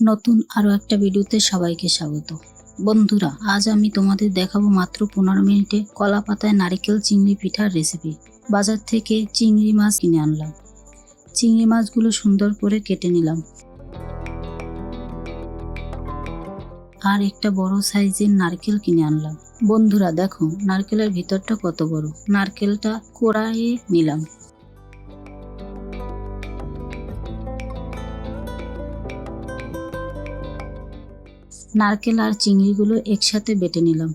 নতুন আরও একটা ভিডিওতে সবাইকে স্বাগত। বন্ধুরা, আজ আমি তোমাদের দেখাবো মাত্র পনেরো মিনিটে কলা পাতায় নারিকেল চিংড়ি পিঠার রেসিপি বাজার থেকে চিংড়ি মাছ কিনে আনলাম। চিংড়ি মাছগুলো সুন্দর করে কেটে নিলাম। আর একটা বড় সাইজের নারকেল কিনে আনলাম। বন্ধুরা, দেখো, নারকেলের ভিতরটা কত বড়। নারকেলটা কোড়াইয়ে নিলাম। নারকেল আর চিংড়িগুলো একসাথে বেটে নিলাম।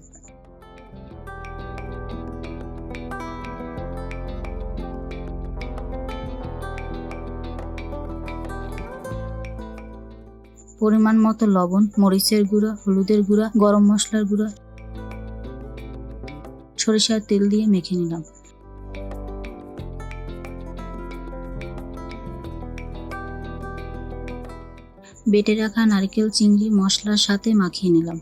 পরিমাণ মতো লবণ, মরিচের গুঁড়া, হলুদের গুঁড়া, গরম মশলার গুঁড়া, সরিষার তেল দিয়ে মেখে নিলাম। বেটে রাখা নারকেল, চিংড়ি, মশলার সাথে মাখিয়ে নিলাম।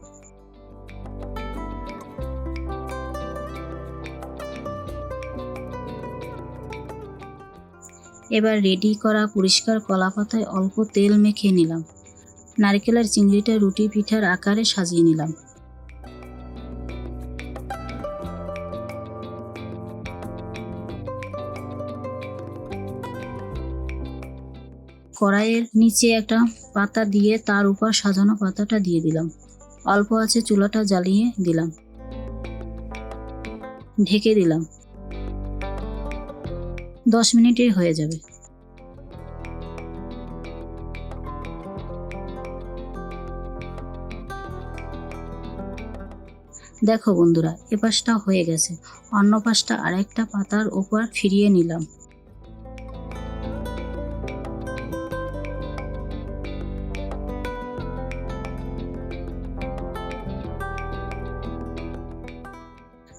এবার রেডি করা পরিষ্কার কলা পাতায় অল্প তেল মেখে নিলাম। নারকেলের চিংড়িটা রুটি পিঠার আকারে সাজিয়ে নিলাম। কড়াইয়ের নিচে একটা পাতা দিয়ে তার উপর সাজানো পাতাটা দিয়ে দিলাম। অল্প আছে চুলাটা জ্বালিয়ে দিলাম। ঢেকে দিলাম। দশ মিনিটেই হয়ে যাবে। দেখো বন্ধুরা, এ পাশটা হয়ে গেছে। অন্য পাশটা আরেকটা পাতার উপর ফিরিয়ে নিলাম।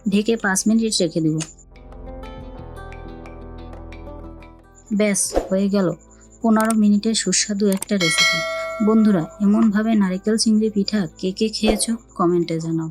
ঢেকে পাঁচ মিনিট রেখে দেব। ব্যাস, হয়ে গেল। পনেরো মিনিটের সুস্বাদু একটা রেসিপি বন্ধুরা, এমনভাবে নারিকেল চিংড়ি পিঠা কে কে খেয়েছো? কমেন্টে জানাও।